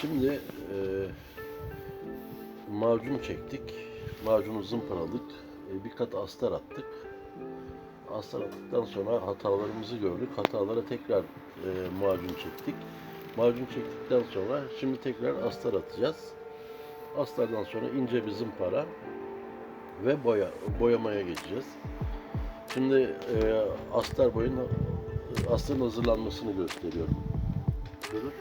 Şimdi e, macun çektik. Macunu zımparaladık. E, bir kat astar attık. Astar attıktan sonra hatalarımızı gördük. Hatalara tekrar e, macun çektik. Macun çektikten sonra şimdi tekrar astar atacağız. Astardan sonra ince bir zımpara ve boya boyamaya geçeceğiz. Şimdi e, astar boyun astarın hazırlanmasını gösteriyorum. Buyurun.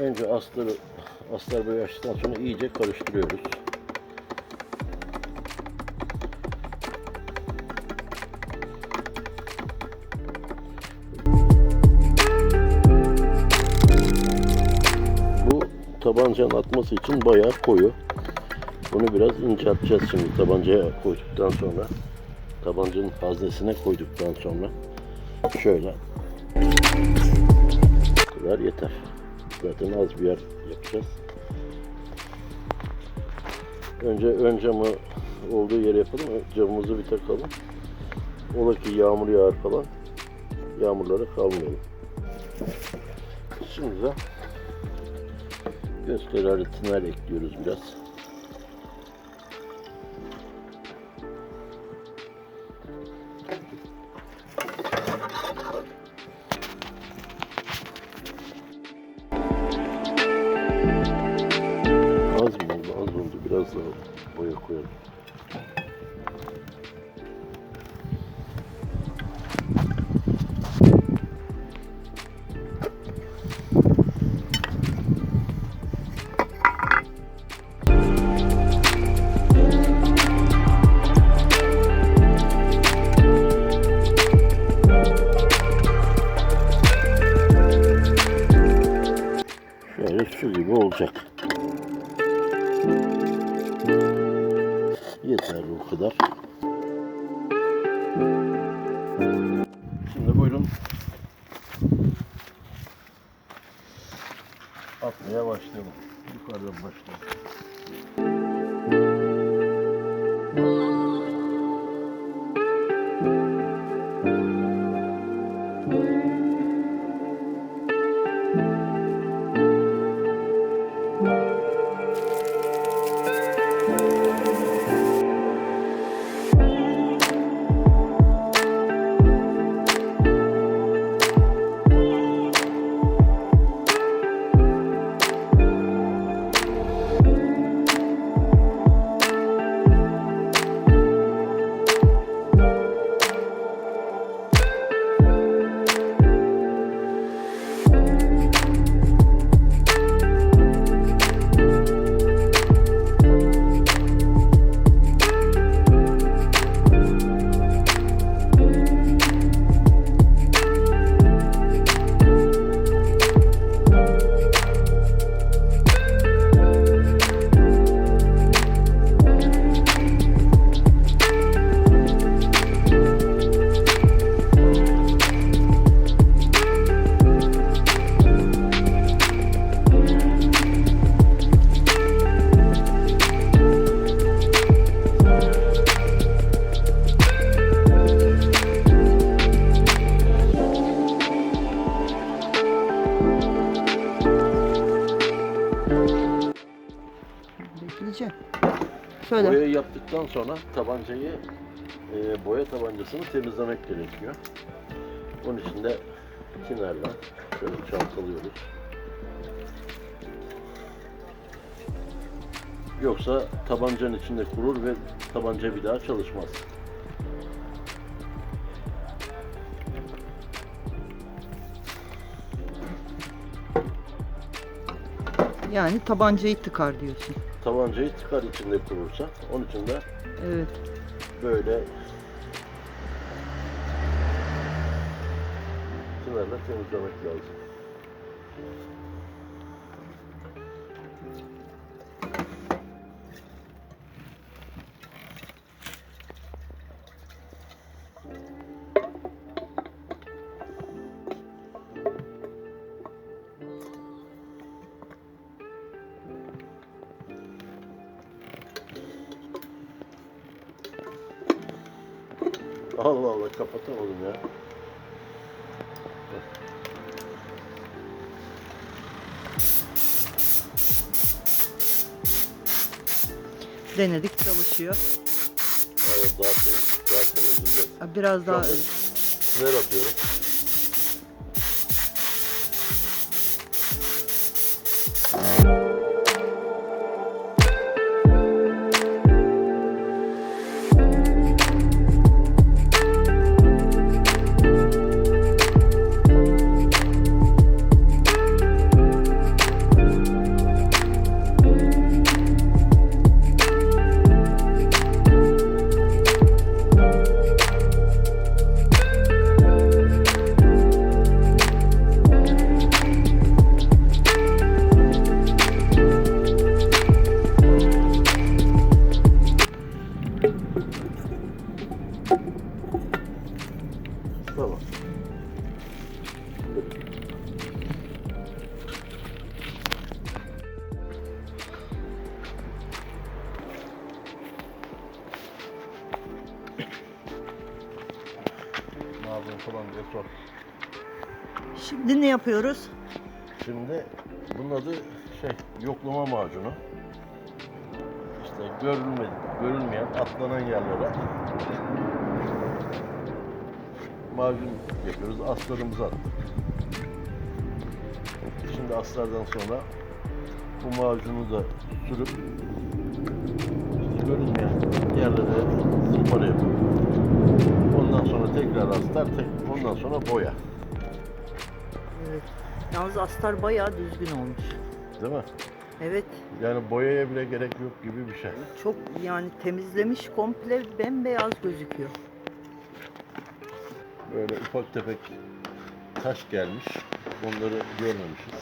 Önce astarı astar boyu açtıktan sonra iyice karıştırıyoruz. Bu tabancanın atması için bayağı koyu. Bunu biraz incelteceğiz şimdi tabancaya koyduktan sonra. Tabancanın haznesine koyduktan sonra. Şöyle. Bu kadar yeter. Zaten az bir yer yapacağız. Önce ön camı olduğu yere yapalım. Camımızı bir takalım. Ola ki yağmur yağar falan. Yağmurlara kalmayalım. Şimdi de göz kararı tiner ekliyoruz biraz. Yeter bu kadar. Şimdi buyurun. Atmaya başlayalım. Yukarıdan başlayalım. Şöyle. Boyayı yaptıktan sonra tabancayı e, boya tabancasını temizlemek gerekiyor. Onun için de tinerle şöyle çalkalıyoruz. Yoksa tabancanın içinde kurur ve tabanca bir daha çalışmaz. Yani tabancayı tıkar diyorsun. Tabancayı tıkar içinde kurursa. Onun için de Evet. böyle tinerle temizlemek lazım. Allah Allah kapatamadım ya. Denedik çalışıyor. Evet daha temiz, daha temizleyeceğiz. Ha, Biraz daha Tamam. Tiner atıyorum. Yapıyorsun falan diye sor. Şimdi ne yapıyoruz? Şimdi bunun adı şey yoklama macunu. İşte görülmedi, görülmeyen atlanan yerlere macun yapıyoruz. Aslarımızı attık. Şimdi aslardan sonra bu macunu da sürüp görülmeyen yerlere zımpara yapıyoruz. Ondan sonra tekrar astar, tek, ondan sonra boya. Evet. Yalnız astar bayağı düzgün olmuş. Değil mi? Evet. Yani boyaya bile gerek yok gibi bir şey. Çok yani temizlemiş komple bembeyaz gözüküyor. Böyle ufak tefek taş gelmiş. Onları görmemişiz.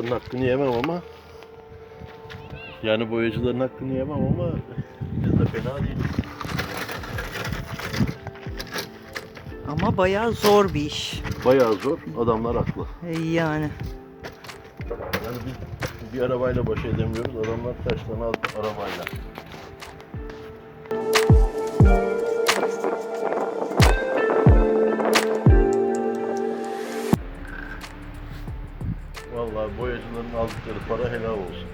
Boyacıların hakkını yemem ama yani boyacıların hakkını yemem ama biz de fena değiliz. Ama bayağı zor bir iş. Bayağı zor. Adamlar haklı. E, Yani. Yani biz bir arabayla baş edemiyoruz. Adamlar kaç tane arabayla. Boyacıların aldıkları para helal olsun.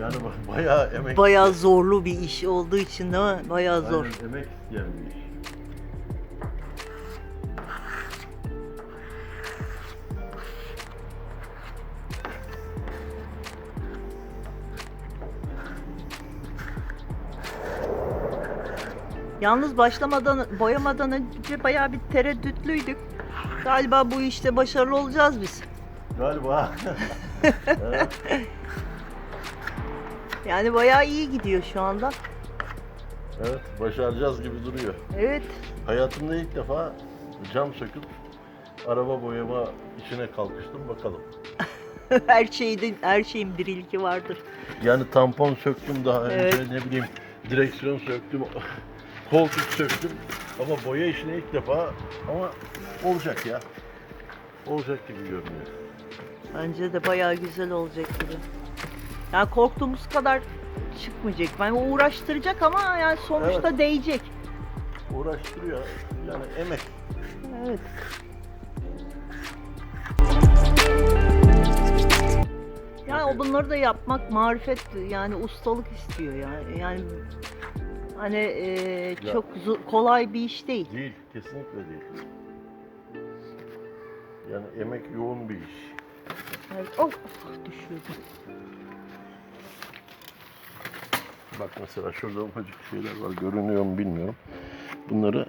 Yani ba- bayağı emek, Bayağı zorlu bir iş olduğu için değil mi? Bayağı zor. Aynen, emek isteyen bir iş. Yalnız başlamadan, boyamadan önce bayağı bir tereddütlüydük. Galiba bu işte başarılı olacağız biz. Galiba. evet. Yani bayağı iyi gidiyor şu anda. evet, başaracağız gibi duruyor. Evet. Hayatımda ilk defa cam söküp araba boyama işine kalkıştım bakalım. her şeyde her şeyin bir ilki vardır. Yani tampon söktüm daha önce Evet. ne bileyim direksiyon söktüm, koltuk söktüm ama boya işine ilk defa ama olacak ya. Olacak gibi görünüyor. Bence de bayağı güzel olacak gibi. Yani korktuğumuz kadar çıkmayacak. Yani uğraştıracak ama yani sonuçta değecek. Uğraştırıyor yani emek. Evet. Yani o bunları da yapmak marifet yani ustalık istiyor yani. Yani hani Ya. çok kolay bir iş değil. Değil, kesinlikle değil. Yani emek yoğun bir iş. Evet. Of, düşürdüm. Bak mesela şurada ufacık şeyler var. Görünüyor mu bilmiyorum. Bunları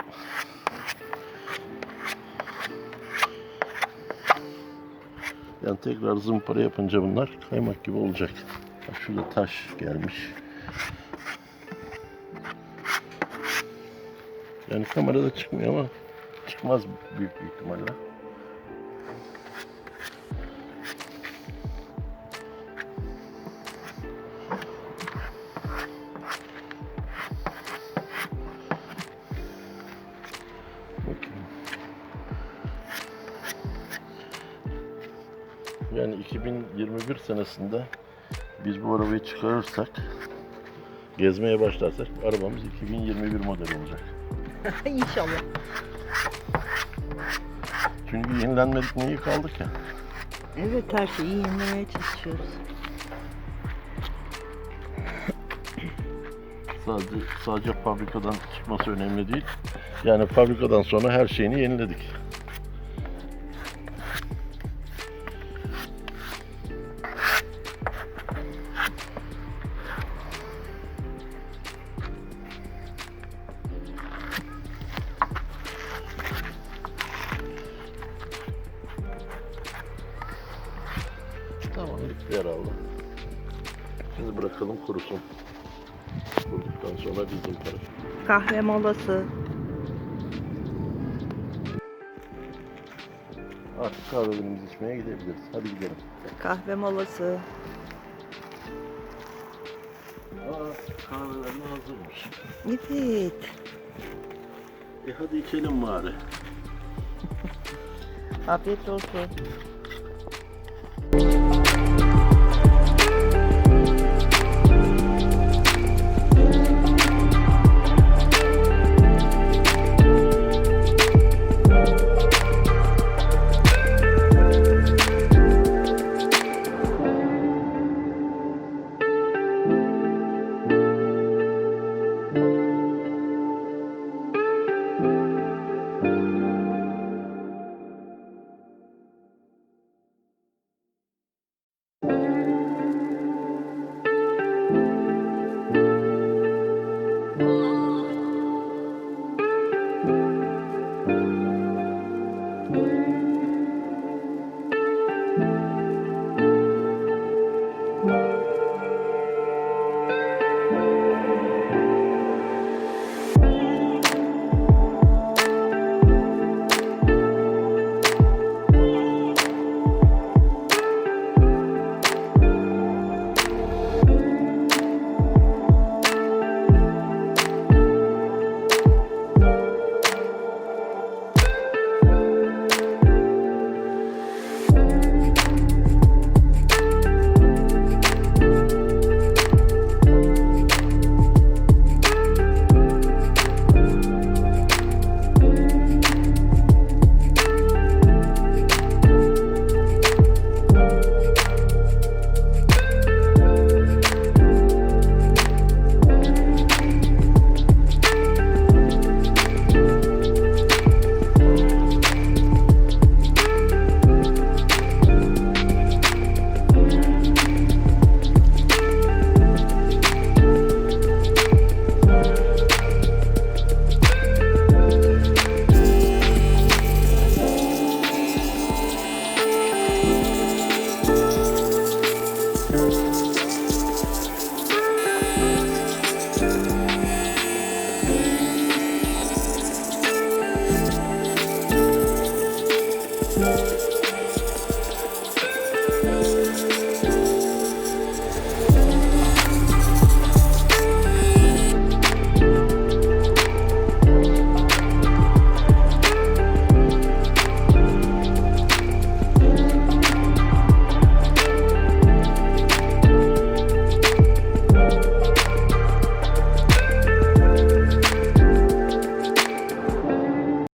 yani tekrar zımpara yapınca bunlar kaymak gibi olacak. Bak şurada taş gelmiş. Yani kamerada çıkmıyor ama çıkmaz büyük bir ihtimalle. 2021 senesinde biz bu arabayı çıkarırsak, gezmeye başlarsak arabamız 2021 model olacak. İnşallah. Çünkü yenilenmedik neyi kaldık ya. Evet her şeyi yenilemeye çalışıyoruz. Sadece, sadece fabrikadan çıkması önemli değil. Yani fabrikadan sonra her şeyini yeniledik. Sonra bizim taraf. Kahve molası. Artık kahvelerimizi içmeye gidebiliriz. Hadi gidelim. Kahve molası. Aa, kahveler de hazırmış. Evet. E hadi içelim bari. Afiyet olsun.